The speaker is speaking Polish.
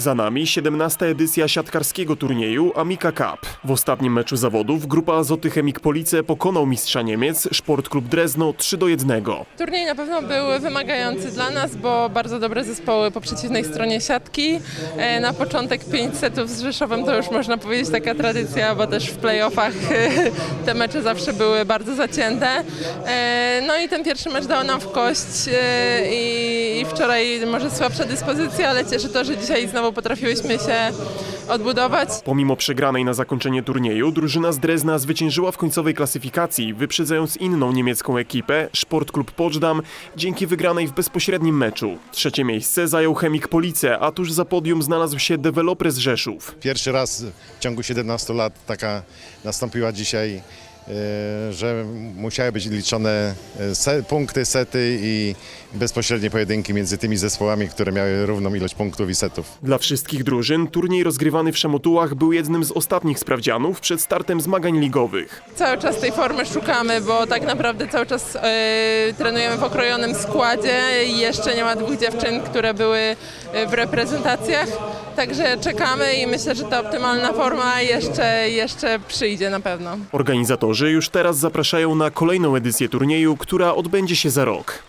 Za nami 17. edycja siatkarskiego turnieju Amika Cup. W ostatnim meczu zawodów grupa Azoty Chemik Police pokonał mistrza Niemiec Sport Klub Drezno 3 do 1. Turniej na pewno był wymagający dla nas, bo bardzo dobre zespoły po przeciwnej stronie siatki. E, Na początek 5 setów z Rzeszowem to już można powiedzieć taka tradycja, bo też w playoffach te mecze zawsze były bardzo zacięte. E, No i ten pierwszy mecz dał nam w kość e, i wczoraj może słabsza dyspozycja, ale cieszy to, że dzisiaj znowu potrafiłyśmy się odbudować. Pomimo przegranej na zakończenie turnieju, drużyna z Drezna zwyciężyła w końcowej klasyfikacji, wyprzedzając inną niemiecką ekipę, Sport Klub Poczdam, dzięki wygranej w bezpośrednim meczu. Trzecie miejsce zajął Chemik Police, a tuż za podium znalazł się deweloper z Rzeszów. Pierwszy raz w ciągu 17 lat taka nastąpiła dzisiaj, że musiały być liczone e, se, punkty, sety i bezpośrednie pojedynki między tymi zespołami, które miały równą ilość punktów i setów. Dla wszystkich drużyn turniej rozgrywany w Szemotułach był jednym z ostatnich sprawdzianów przed startem zmagań ligowych. Cały czas tej formy szukamy, bo tak naprawdę cały czas e, trenujemy w okrojonym składzie i jeszcze nie ma dwóch dziewczyn, które były e, w reprezentacjach. Także czekamy i myślę, że ta optymalna forma jeszcze, jeszcze przyjdzie na pewno. Organizatorzy już teraz zapraszają na kolejną edycję turnieju, która odbędzie się za rok.